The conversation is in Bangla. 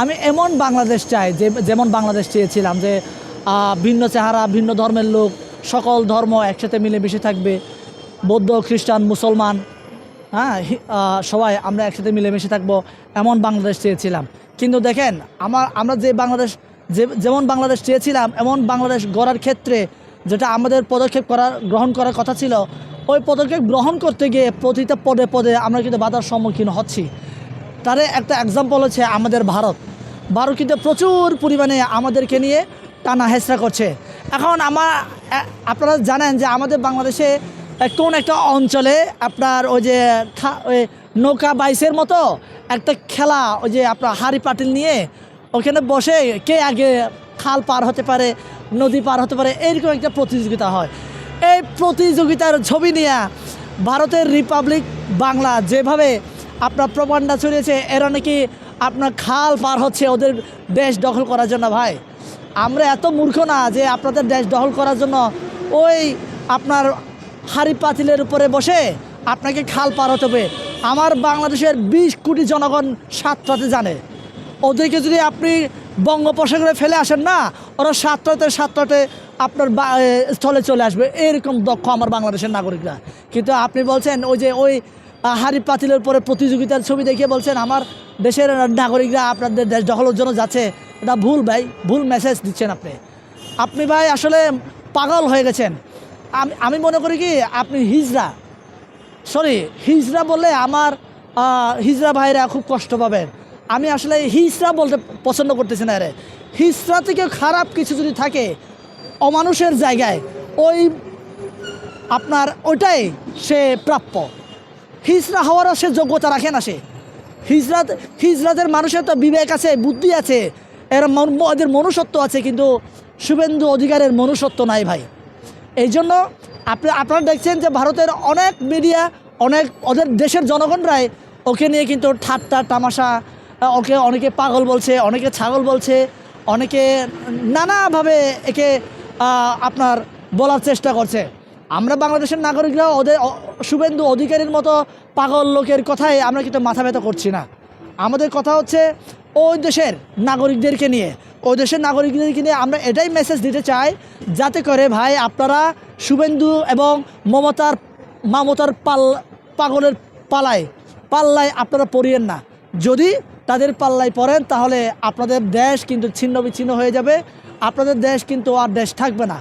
আমি এমন বাংলাদেশ চাই যে, যেমন বাংলাদেশ চেয়েছিলাম যে ভিন্ন চেহারা, ভিন্ন ধর্মের লোক, সকল ধর্ম একসাথে মিলেমিশে থাকবে, বৌদ্ধ, খ্রিস্টান, মুসলমান হ্যাঁ সবাই আমরা একসাথে মিলেমিশে থাকব, এমন বাংলাদেশ চেয়েছিলাম। কিন্তু দেখেন, আমার, আমরা যে বাংলাদেশ, যে, যেমন বাংলাদেশ চেয়েছিলাম, এমন বাংলাদেশ গড়ার ক্ষেত্রে যেটা আমাদের পদক্ষেপ করার, গ্রহণ করার কথা ছিল, ওই পদক্ষেপ গ্রহণ করতে গিয়ে প্রতিটা পদে পদে আমরা কিন্তু বাধার সম্মুখীন হচ্ছি। তারে একটা এক্সাম্পল হচ্ছে আমাদের ভারত। ভারত কিন্তু প্রচুর পরিমাণে আমাদেরকে নিয়ে টানা হেঁচড়া করছে। এখন আমার আপনারা জানেন যে আমাদের বাংলাদেশে কোন একটা অঞ্চলে আপনার ওই যে নৌকা বাইসের মতো একটা খেলা, ওই যে আপনার হাড়ি পাটিল নিয়ে ওখানে বসে কে আগে খাল পার হতে পারে, নদী পার হতে পারে, এরকম একটা প্রতিযোগিতা হয়। এই প্রতিযোগিতার ছবি নিয়ে ভারতের রিপাবলিক বাংলা যেভাবে আপনার প্রমাণটা ছড়িয়েছে, এরা নাকি আপনার খাল পার হচ্ছে ওদের দেশ দখল করার জন্য, ভাই। আমরা এত মূর্খ না যে আপনাদের দেশ দখল করার জন্য ওই আপনার হাড়ি পাতিলের উপরে বসে আপনাকে খাল পার হতে হবে। আমার বাংলাদেশের বিশ কোটি জনগণ সাতটাতে জানে। ওদেরকে যদি আপনি বঙ্গোপসাগরে ফেলে আসেন না, ওরা সাতটাতে সাতটাতে আপনার স্থলে চলে আসবে। এরকম দক্ষ আমার বাংলাদেশের নাগরিকরা। কিন্তু আপনি বলছেন ওই যে ওই হাড়ি পাতিলের পরে প্রতিযোগিতার ছবি দেখিয়ে বলছেন, আমার দেশের নাগরিকরা আপনাদের দেশ দখলের জন্য যাচ্ছে। এটা ভুল ভাই, ভুল মেসেজ দিচ্ছেন আপনি। আপনি ভাই আসলে পাগল হয়ে গেছেন। আমি আমি মনে করি কি, আপনি হিজরা সরি হিজরা বললে আমার হিজরা ভাইরা খুব কষ্ট পাবেন। আমি আসলে হিজরা বলতে পছন্দ করতেছি না রে। হিজরা থেকে খারাপ কিছু যদি থাকে, অমানুষের জায়গায়, ওই আপনার ওটাই সে প্রাপ্য। হিজড়া হওয়ারও সে যোগ্যতা রাখে না সে। হিজরাত, হিজরাতের মানুষের তো বিবেক আছে, বুদ্ধি আছে, এর এদের মনুষ্যত্ব আছে, কিন্তু শুভেন্দু অধিকারের মনুষ্যত্ব নাই ভাই। এই জন্য আপনি, আপনারা দেখছেন যে ভারতের অনেক মিডিয়া অনেক ওদের দেশের জনগণরাই ওকে নিয়ে কিন্তু ঠাট্টা, তামাশা ওকে অনেকে পাগল বলছে, অনেকে ছাগল বলছে, অনেকে নানাভাবে একে আপনার বলার চেষ্টা করছে। আমরা বাংলাদেশের নাগরিকরা ওদের শুভেন্দু অধিকারীর মতো পাগল লোকের কথায় আমরা কিন্তু মাথা ব্যথা করছি না। আমাদের কথা হচ্ছে ওই দেশের নাগরিকদেরকে নিয়ে। ওই দেশের নাগরিকদেরকে নিয়ে আমরা এটাই মেসেজ দিতে চাই, যাতে করে ভাই আপনারা শুভেন্দু এবং মমতার, মামতার পাল, পাগলের পালায়, পাল্লায় আপনারা পড়িয়েন না। যদি তাদের পাল্লায় পড়েন তাহলে আপনাদের দেশ কিন্তু ছিন্ন বিচ্ছিন্ন হয়ে যাবে, আপনাদের দেশ কিন্তু আর দেশ থাকবে না।